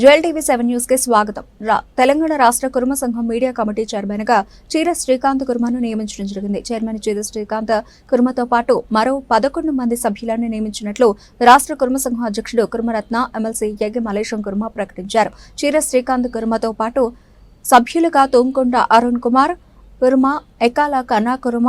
Jewel TV seven న్యూస్కి స్వాగతం తెలంగాణ రాష్ట్ర కుర్మ సంఘం మీడియా కమిటీ చైర్మన్గా చీర శ్రీకాంత్ కుర్మను నియమించడం జరిగింది. చైర్మన్ చీర శ్రీకాంత్ కుర్మతో పాటు మరో పదకొండు మంది సభ్యులను నియమించినట్లు రాష్ట్ర కుర్మ సంఘం అధ్యక్షుడు కుర్మరత్న ఎమ్మెల్సీ యగ్గ మలేశం కుర్మ ప్రకటించారు. చీర శ్రీకాంత్ కుర్మతో పాటు సభ్యులుగా తోంకొండ అరుణ్ కుమార్ కుర్మ ఎకాల కన్నా కుర్మ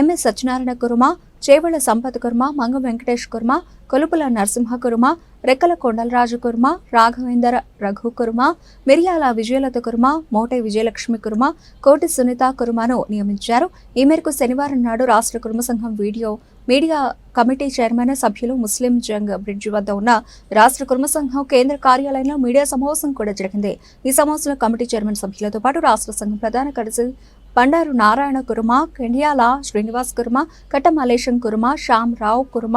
ఎంఎస్ సత్యనారాయణ కుర్మ చేవళ సంపత్ కుర్మ మంగ వెంకటేష్ కుర్మ కొలుపుల నరసింహ కుర్మ రెక్కల కొండలరాజు కుర్మ రాఘవేందర్ రఘు కుర్మ మిరియాల విజయలత కుర్మ మోటే విజయలక్ష్మి కుర్మ కోటి సునీత కుర్మను నియమించారు. ఈ మేరకు శనివారం నాడు రాష్ట్ర కుర్మ సంఘం వీడియో మీడియా కమిటీ చైర్మన్ సభ్యులు ముస్లిం జంగ్ బ్రిడ్జ్ వద్ద ఉన్న రాష్ట్ర కుర్మ సంఘం కేంద్ర కార్యాలయంలో మీడియా సమావేశం కూడా జరిగింది. ఈ సమావేశంలో కమిటీ చైర్మన్ సభ్యులతో పాటు రాష్ట్ర సంఘం ప్రధాన కార్యదర్శి బండారు నారాయణ కుర్మ కెండియాల శ్రీనివాస్ కుర్మ కట్ట మలేశం కుర్మ శ్యామ్ రావు కుర్మ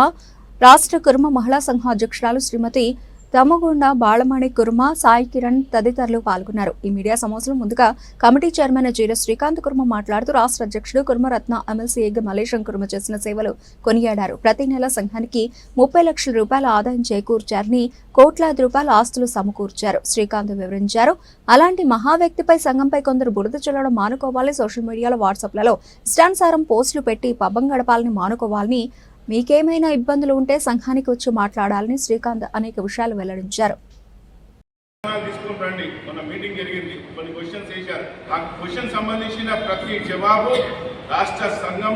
రాష్ట్ర కుర్మ మహిళా సంఘం అధ్యక్షురాలు శ్రీమతి తమగుండ బాలమణి కుర్మ సాయి కిరణ్ తదితరులు పాల్గొన్నారు. ఈ మీడియా సమావేశంలో ముందుగా కమిటీ చైర్మన్ జీర శ్రీకాంత్ కుర్మ మాట్లాడుతూ రాష్ట్ర అధ్యక్షుడు కుర్మరత్న ఎమ్మెల్సీ ఎగ్ మలేశం కుర్మ చేసిన సేవలు కొనియాడారు. ప్రతి నెల సంఘానికి ముప్పై లక్షల రూపాయల ఆదాయం చేకూర్చారని కోట్లాది రూపాయల ఆస్తులు సమకూర్చారు. శ్రీకాంత్ వివరించారు అలాంటి మహా వ్యక్తిపై సంఘంపై కొందరు బురద చల్లడం మానుకోవాలి. సోషల్ మీడియాలో వాట్సాప్లలో ఇష్టానుసారం పోస్టులు పెట్టి పబ్బం గడపాలని మానుకోవాలని మీకేమైనా ఇబ్బందులు ఉంటే సంఘానికి వచ్చి మాట్లాడాలని శ్రీకాంత్ అనేక విషయాలు వెల్లడించారు. సమాధానాలు రండి. మీటింగ్ జరిగింది. కొన్ని క్వశ్చన్స్ వేశారు ఆ క్వశ్చన్ సంబంధించిన ప్రతి జవాబు రాష్ట్ర సంఘం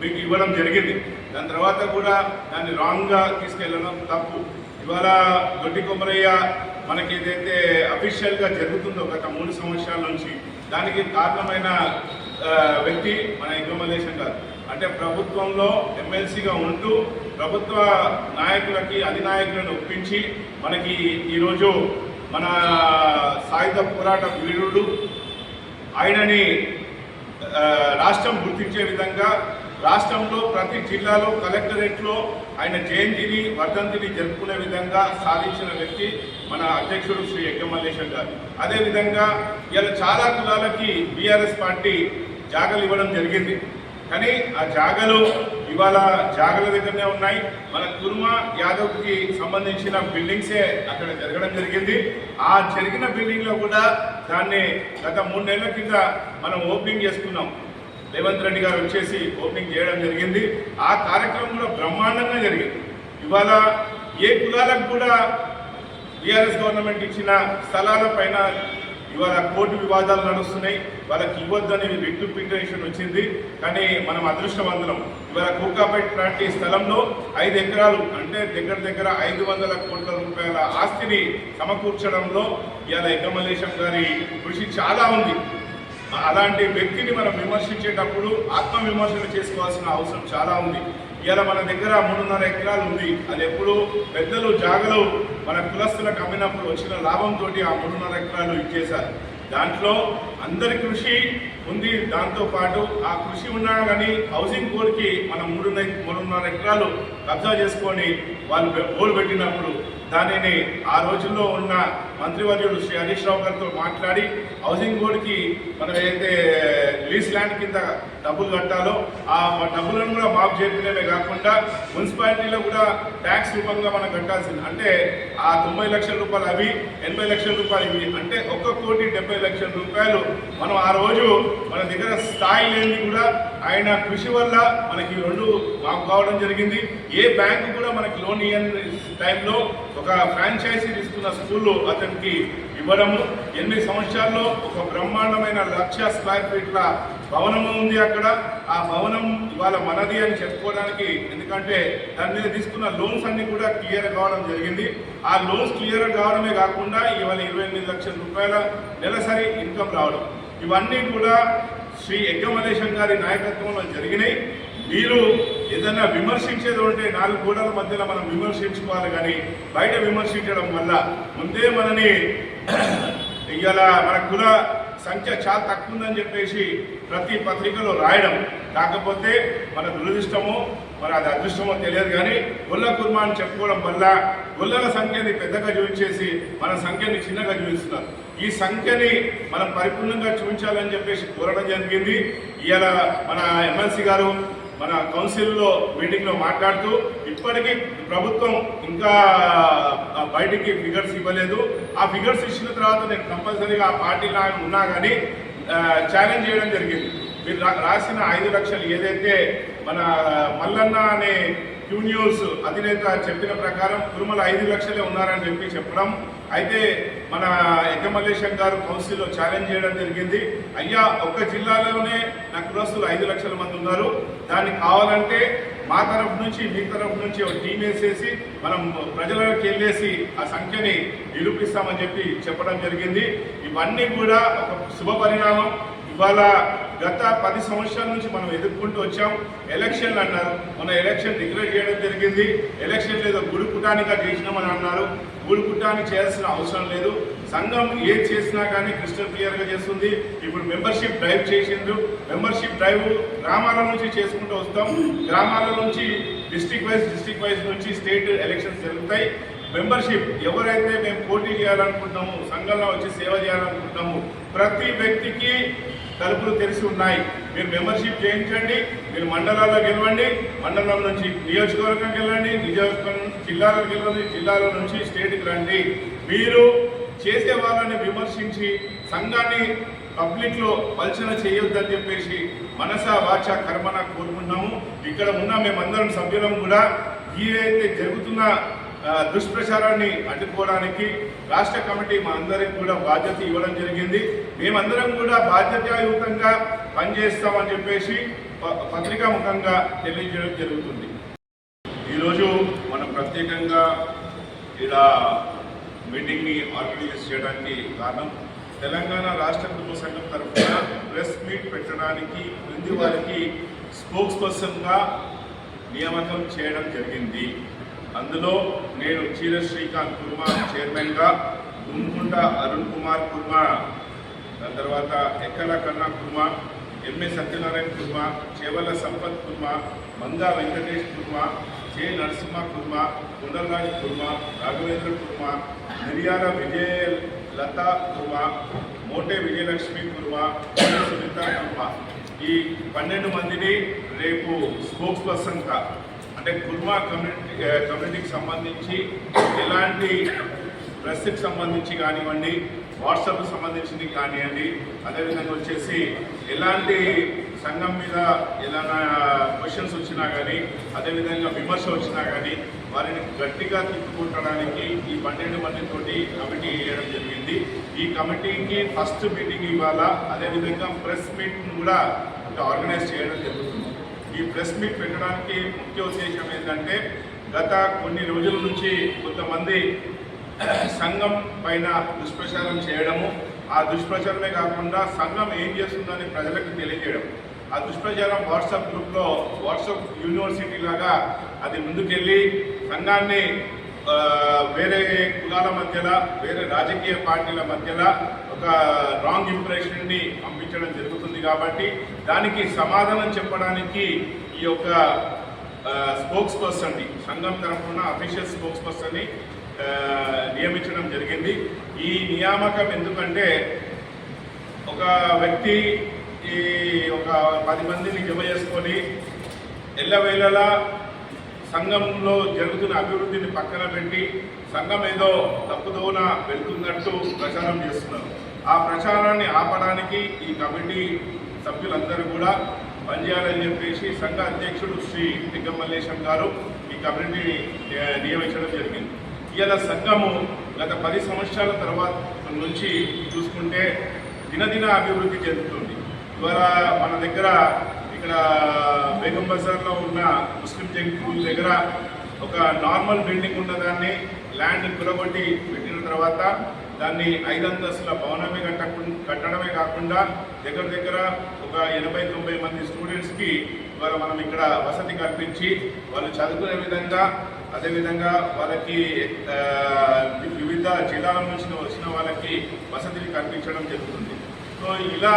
మీకు ఇవ్వడం జరిగింది. దాని తర్వాత కూడా దాన్ని రాంగ్గా తీసుకెళ్ళడం తప్పు. ఇవాళ దొడ్డి కొమరయ్య మనకి ఏదైతే అఫీషియల్గా జరుగుతుందో గత మూడు సంవత్సరాల నుంచి దానికి కారణమైన వ్యక్తి మన ఇంకమలేశం గారు. అంటే ప్రభుత్వంలో ఎమ్మెల్సీగా ఉంటూ ప్రభుత్వ నాయకులకి అధినాయకులను ఒప్పించి మనకి ఈరోజు మన సాయుధ పోరాట వీరుడు ఆయనని రాష్ట్రం గుర్తించే విధంగా రాష్ట్రంలో ప్రతి జిల్లాలో కలెక్టరేట్లో ఆయన జయంతిని వర్ధంతిని జరుపుకునే విధంగా సాధించిన వ్యక్తి మన అధ్యక్షుడు శ్రీ యజ్ఞమల్లేశం గారు. అదేవిధంగా ఇలా చాలా కులాలకి బీఆర్ఎస్ పార్టీ జాగలు ఇవ్వడం జరిగింది. కానీ ఆ జాగలు ఇవాళ జాగల దగ్గరనే ఉన్నాయి. మన కుర్మ యాదవ్కి సంబంధించిన బిల్డింగ్సే అక్కడ జరగడం జరిగింది. ఆ జరిగిన బిల్డింగ్లో కూడా దాన్ని గత మూడు నెలల కింద మనం ఓపెనింగ్ చేసుకున్నాం. రేవంత్ రెడ్డి గారు వచ్చేసి ఓపెనింగ్ చేయడం జరిగింది. ఆ కార్యక్రమం కూడా బ్రహ్మాండంగా జరిగింది. ఇవాళ ఏ కులాలకు కూడా బీఆర్ఎస్ గవర్నమెంట్ ఇచ్చిన స్థలాల పైన ఇవాళ కోర్టు వివాదాలు నడుస్తున్నాయి. వాళ్ళకి ఇవ్వద్దని రిట్ పిటిషన్ వచ్చింది. కానీ మనం అదృష్టవంతులం. ఇవాళ కూకాపేట్ లాంటి స్థలంలో ఐదు ఎకరాలు అంటే దగ్గర దగ్గర ఐదు వందల కోట్ల రూపాయల ఆస్తిని సమకూర్చడంలో ఇవాళ ఎగ్గమలేశం గారి కృషి చాలా ఉంది. అలాంటి వ్యక్తిని మనం విమర్శించేటప్పుడు ఆత్మ విమర్శలు చేసుకోవాల్సిన అవసరం చాలా ఉంది. ఇవాళ మన దగ్గర మూడున్నర ఎకరాలు ఉంది. అది ఎప్పుడు పెద్దలు జాగలు మన కులస్తులకు అమ్మినప్పుడు వచ్చిన లాభంతో ఆ మూడున్నర ఎకరాలు ఇచ్చేశారు. దాంట్లో అందరి కృషి ఉంది. దాంతో పాటు ఆ కృషి ఉన్నా కానీ హౌసింగ్ బోర్డ్కి మనం మూడున్నర మూడున్నర ఎకరాలు కబ్జా చేసుకొని వాళ్ళు పె- బోర్డు పెట్టినప్పుడు దానిని ఆ రోజుల్లో ఉన్న మంత్రివర్యుడు శ్రీ హరీష్ రావు గారితో మాట్లాడి హౌసింగ్ బోర్డుకి మనం ఏదైతే లీజ్ ల్యాండ్ కింద డబ్బులు కట్టాలో ఆ డబ్బులను కూడా మాఫ్ చేయడమే కాకుండా మున్సిపాలిటీలో కూడా ట్యాక్స్ రూపంగా మనం కట్టాల్సింది. అంటే ఆ తొంభై లక్షల రూపాయలు అవి ఎనభై లక్షల రూపాయలు ఇవి. అంటే ఒక్క కోటి డెబ్బై లక్షల రూపాయలు మనం ఆ రోజు మన దగ్గర స్థాయి లేని కూడా ఆయన కృషి వల్ల మనకి రెండు మాకు కావడం జరిగింది. ఏ బ్యాంకు కూడా మనకి లోన్ ఇవ్వని టైంలో ఒక ఫ్రాంచైజీ తీసుకున్న స్కూల్లో అతనికి ఇవ్వడము. ఎనిమిది సంవత్సరాల్లో ఒక బ్రహ్మాండమైన లక్ష స్క్వేర్ ఫీట్ల భవనము ఉంది అక్కడ. ఆ భవనం ఇవాళ మనది అని చెప్పుకోవడానికి ఎందుకంటే దాని మీద తీసుకున్న లోన్స్ అన్ని కూడా క్లియర్ కావడం జరిగింది. ఆ లోన్స్ క్లియర్ కావడమే కాకుండా ఇవాళ ఇరవై ఎనిమిది లక్షల రూపాయల నెలసరి ఇన్కమ్ రావడం. ఇవన్నీ కూడా శ్రీ యజ్ఞమలేశం గారి నాయకత్వంలో జరిగినాయి. మీరు ఏదైనా విమర్శించేది ఉంటే నాలుగు గోడల మధ్యలో మనం విమర్శించుకోవాలి కానీ బయట విమర్శించడం వల్ల ముందే మనని ఇవాళ మన కుల సంఖ్య చాలా తక్కువ ఉందని చెప్పేసి ప్రతి పత్రికలో రాయడం. కాకపోతే మన దురదృష్టమో మరి అది అదృష్టమో తెలియదు కానీ గొల్ల కుర్మా అని చెప్పుకోవడం వల్ల గొల్లల సంఖ్యని పెద్దగా చూపించేసి మన సంఖ్యని చిన్నగా చూపిస్తున్నారు. ఈ సంఖ్యని మనం పరిపూర్ణంగా చూపించాలని చెప్పేసి కోరడం జరిగింది. ఇవాళ మన ఎమ్మెల్సీ గారు మన కౌన్సిల్లో మీటింగ్లో మాట్లాడుతూ ఇప్పటికీ ప్రభుత్వం ఇంకా బయటికి ఫిగర్స్ ఇవ్వలేదు. ఆ ఫిగర్స్ ఇచ్చిన తర్వాత నేను కంపల్సరీగా ఆ పార్టీలో ఉన్నా కానీ ఛాలెంజ్ చేయడం జరిగింది. మీరు రాసిన ఐదు లక్షలు ఏదైతే మన మల్లన్న అనే న్యూస్ అధినేత చెప్పిన ప్రకారం తిరుమల ఐదు లక్షలే ఉన్నారని చెప్పి చెప్పడం. అయితే మన ఎక్కమల్లేశం గారు కౌన్సిల్లో ఛాలెంజ్ చేయడం జరిగింది. అయ్యా ఒక్క జిల్లాలోనే నా కులస్తులు ఐదు లక్షల మంది ఉన్నారు. దాన్ని కావాలంటే మా తరఫు నుంచి మీ తరఫు నుంచి ఒక టీం వేసేసి మనం ప్రజలకు వెళ్ళేసి ఆ సంఖ్యని నిరూపిస్తామని చెప్పి చెప్పడం జరిగింది. ఇవన్నీ కూడా ఒక శుభ పరిణామం. ఇవాళ గత పది సంవత్సరాల నుంచి మనం ఎదుర్కొంటూ వచ్చాం. ఎలక్షన్లు అన్నారు. మన ఎలక్షన్ డిక్లేర్ చేయడం జరిగింది. ఎలక్షన్ లేదా గుడి కుటానిగా చేసినామని అన్నారు. గుడి కుటాన్ని చేయాల్సిన అవసరం లేదు. సంఘం ఏది చేసినా కానీ క్రిస్టల్ క్లియర్గా చేస్తుంది. ఇప్పుడు మెంబర్షిప్ డ్రైవ్ చేసిండ్రు. మెంబర్షిప్ డ్రైవ్ గ్రామాల నుంచి చేసుకుంటూ వస్తాం. గ్రామాల నుంచి డిస్టిక్ వైజ్ డిస్టిక్ వైజ్ నుంచి స్టేట్ ఎలక్షన్స్ జరుగుతాయి. మెంబర్షిప్ ఎవరైతే మేము పోటీ చేయాలనుకుంటాము సంఘంలో వచ్చి సేవ చేయాలనుకుంటాము ప్రతి వ్యక్తికి తలుపులు తెరిచి ఉన్నాయి. మీరు మెంబర్షిప్ చేయించండి మీరు మండలాల్లో గెలవండి మండలం నుంచి నియోజకవర్గం వెళ్ళండి నియోజకవర్గం నుంచి జిల్లాలో జిల్లాల నుంచి స్టేట్కి రండి. మీరు చేసే వాళ్ళని విమర్శించి సంఘాన్ని పబ్లిక్లో పల్చన చేయొద్దని చెప్పేసి మనస వాచ కర్మన కోరుకున్నాము ఇక్కడ ఉన్న మేమందరం సభ్యులం కూడా ఏదైతే జరుగుతున్న దుష్ప్రచారాన్ని అడ్డుకోవడానికి రాష్ట్ర కమిటీ మా అందరికి కూడా బాధ్యత ఇవ్వడం జరిగింది. మేమందరం కూడా బాధ్యతాయుతంగా పనిచేస్తామని చెప్పేసి ప- పత్రికాముఖంగా తెలియజేయడం జరుగుతుంది. ఈరోజు మనం ప్రత్యేకంగా ఇలా మీటింగ్ని ఆర్గనైజ్ చేయడానికి కారణం తెలంగాణ రాష్ట్ర కుటుంబ సంఘం తరఫున ప్రెస్ మీట్ పెట్టడానికి క్రింది వారికి స్పోక్స్ పర్సన్గా నియామకం చేయడం జరిగింది. అందులో నేను చీర శ్రీకాంత్ కుర్మా చైర్మన్గా గుంకుంట అరుణ్ కుమార్ కుర్మా దాని తర్వాత Ekkala Kanna Kurma M A Satyanarayana Kurma Chevala Sampath Kurma Manga Venkatesh Kurma J Narasimha Kurma Kondalaraju Kurma Raghavendra Kurma Miriyala Vijaya Latha kurma Mote Vijayalakshmi Kurma Sunitha Kurma ఈ పన్నెండు మందిని రేపు స్పోక్స్ పర్సన్గా అంటే కుర్మా కమ్యూనిటీ కమ్యూనిటీకి సంబంధించి ఎలాంటి ప్రెస్కి సంబంధించి కానివ్వండి వాట్సాప్కి సంబంధించింది కానివ్వండి అదేవిధంగా వచ్చేసి ఎలాంటి సంఘం మీద ఏదైనా క్వశ్చన్స్ వచ్చినా కానీ అదేవిధంగా విమర్శ వచ్చినా కానీ వారిని గట్టిగా తిప్పుకుంటడానికి ఈ పన్నెండు మందితోటి కమిటీ వేయడం జరిగింది. ఈ కమిటీకి ఫస్ట్ మీటింగ్ ఇవ్వాలా అదేవిధంగా ప్రెస్ మీటింగ్ కూడా ఆర్గనైజ్ చేయడం జరుగుతుంది. ఈ ప్రెస్ మీట్ పెట్టడానికి ముఖ్య ఉద్దేశం ఏంటంటే గత కొన్ని రోజుల నుంచి కొంతమంది సంఘం పైన దుష్ప్రచారం చేయడము ఆ దుష్ప్రచారమే కాకుండా సంఘం ఏం చేస్తుందని ప్రజలకు తెలియజేయడం. ఆ దుష్ప్రచారం వాట్సాప్ గ్రూప్లో వాట్సాప్ యూనివర్సిటీ లాగా అది ముందుకెళ్ళి సంఘాన్ని వేరే కులాల మధ్యలో వేరే రాజకీయ పార్టీల మధ్యలో ఒక రాంగ్ ఇంప్రెషన్ని పంపించడం జరుగుతుంది. కాబట్టి దానికి సమాధానం చెప్పడానికి ఈ యొక్క స్పోక్స్ పర్సన్ని సంఘం తరఫున అఫీషియల్ స్పోక్స్ పర్సన్ని నియమించడం జరిగింది. ఈ నియామకం ఎందుకంటే ఒక వ్యక్తి ఈ ఒక పది మందిని జమ చేసుకొని ఎల్లవేళలా సంఘంలో జరుగుతున్న అభివృద్ధిని పక్కన పెట్టి సంఘం ఏదో తప్పుదోన వెళ్తున్నట్టు ప్రచారం చేస్తున్నారు. ఆ ప్రచారాన్ని ఆపడానికి ఈ కమిటీ సభ్యులందరూ కూడా పనిచేయాలని చెప్పేసి సంఘ అధ్యక్షుడు శ్రీ దిగ్గమల్లేశం గారు ఈ కమిటీని నియమించడం జరిగింది. ఇవాళ సంఘము గత పది సంవత్సరాల తర్వాత నుంచి చూసుకుంటే దినదిన అభివృద్ధి చెందుతుంది. ఇవాళ మన దగ్గర ఇక్కడ బేగం బజార్లో ఉన్న ముస్లిం జంక్యూల్ దగ్గర ఒక నార్మల్ బిల్డింగ్ ఉన్నదాన్ని ల్యాండ్ కులగొట్టి పెట్టిన తర్వాత దాన్ని ఐదు అంతస్తుల భవనమే కట్టకు కట్టడమే కాకుండా దగ్గర దగ్గర ఒక ఎనభై తొంభై మంది స్టూడెంట్స్కి ఇవాళ మనం ఇక్కడ వసతి కల్పించి వాళ్ళు చదువుకునే విధంగా అదేవిధంగా వాళ్ళకి వివిధ జిల్లాల నుంచి వచ్చిన వాళ్ళకి వసతిని కల్పించడం జరుగుతుంది. సో ఇలా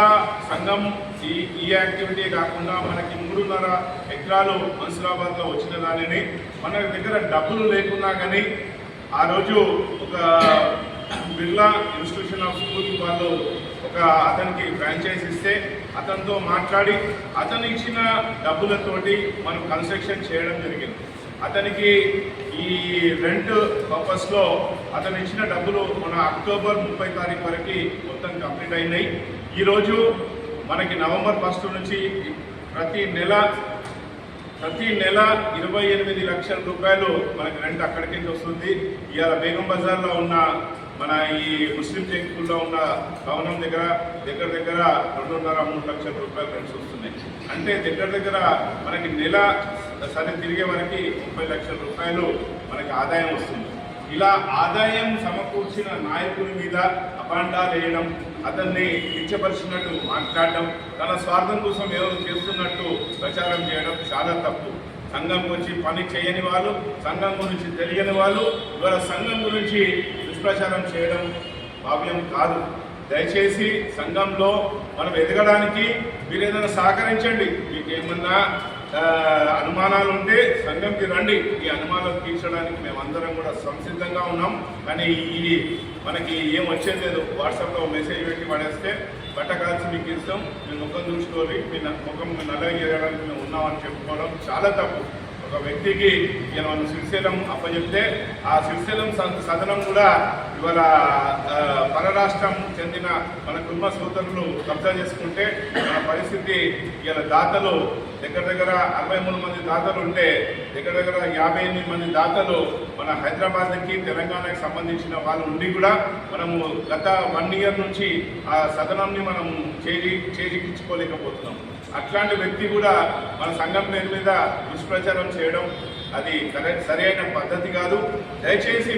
సంఘం ఈ ఈ యాక్టివిటీ కాకుండా మనకి మూడున్నర ఎకరాలు మన్సులాబాద్ వచ్చిన దానిని మన దగ్గర డబ్బులు లేకున్నా కానీ ఆ రోజు ఒక బిర్లా ఇన్స్టిట్యూషన్ ఆఫ్ స్కూల్ వాళ్ళు ఒక అతనికి ఫ్రాంచైజ్ ఇస్తే అతనితో మాట్లాడి అతను ఇచ్చిన డబ్బులతోటి మనం కన్స్ట్రక్షన్ చేయడం జరిగింది. అతనికి ఈ రెంట్ పర్పస్లో అతను ఇచ్చిన డబ్బులు మన అక్టోబర్ ముప్పై తారీఖు వరకు మొత్తం కంప్లీట్ అయినాయి. ఈరోజు మనకి నవంబర్ ఫస్ట్ నుంచి ప్రతి నెల ప్రతి నెల ఇరవై ఎనిమిది లక్షల రూపాయలు మనకి రెంట్ అక్కడికి వస్తుంది. ఇవాళ బేగం బజార్లో ఉన్న మన ఈ ముస్లిం టెంపుల్లో ఉన్న భవనం దగ్గర దగ్గర దగ్గర రెండున్నర మూడు లక్షల రూపాయలు రెంట్స్ వస్తున్నాయి. అంటే దగ్గర దగ్గర మనకి నెల సరే తిరిగే వరకు ముప్పై లక్షల రూపాయలు మనకి ఆదాయం వస్తుంది. ఇలా ఆదాయం సమకూర్చిన నాయకుని మీద అపాండాలు వేయడం అతన్ని కించపరిచినట్టు మాట్లాడడం తన స్వార్థం కోసం ఏదో చేస్తున్నట్టు ప్రచారం చేయడం చాలా తప్పు. సంఘం వచ్చి పని చేయని వాళ్ళు సంఘం గురించి తెలియని వాళ్ళు ఇవాళ సంఘం గురించి దుష్ప్రచారం చేయడం భావ్యం కాదు. దయచేసి సంఘంలో మనం ఎదగడానికి మీరు ఏదైనా సహకరించండి. మీకు ఏమన్నా అనుమానాలు ఉంటే సంఘంకి రండి. ఈ అనుమానాలు తీర్చడానికి మేమందరం కూడా సంసిద్ధంగా ఉన్నాం. కానీ ఈ మనకి ఏం వచ్చేది లేదు. వాట్సాప్లో మెసేజ్ పెట్టి పడేస్తే బట్ట మీకు ఇస్తాం. మీ ముఖం చూసుకోవాలి మీ ముఖం నల్లగా చేయడానికి మేము ఉన్నామని చెప్పుకోవడం చాలా తప్పు. ఒక వ్యక్తికి ఇవాళ మనం శ్రీశైలం అప్పచెప్తే ఆ శ్రీశైలం స- సదనం కూడా ఇవాళ పరరాష్ట్రం చెందిన మన కుటుంబ సోదరులు కబ్జా చేసుకుంటే మన పరిస్థితి ఇవాళ దాతలు దగ్గర దగ్గర అరవై మూడు మంది దాతలు ఉంటే దగ్గర దగ్గర యాభై ఎనిమిది మంది దాతలు మన హైదరాబాద్కి తెలంగాణకి సంబంధించిన వాళ్ళు ఉండి కూడా మనము గత వన్ ఇయర్ నుంచి ఆ సదనంని మనం చేజి చేజిక్కించుకోలేకపోతున్నాం. అట్లాంటి వ్యక్తి కూడా మన సంఘం పేరు మీద దుష్ప్రచారం చేయడం అది కరెక్ట్ సరైన పద్ధతి కాదు. దయచేసి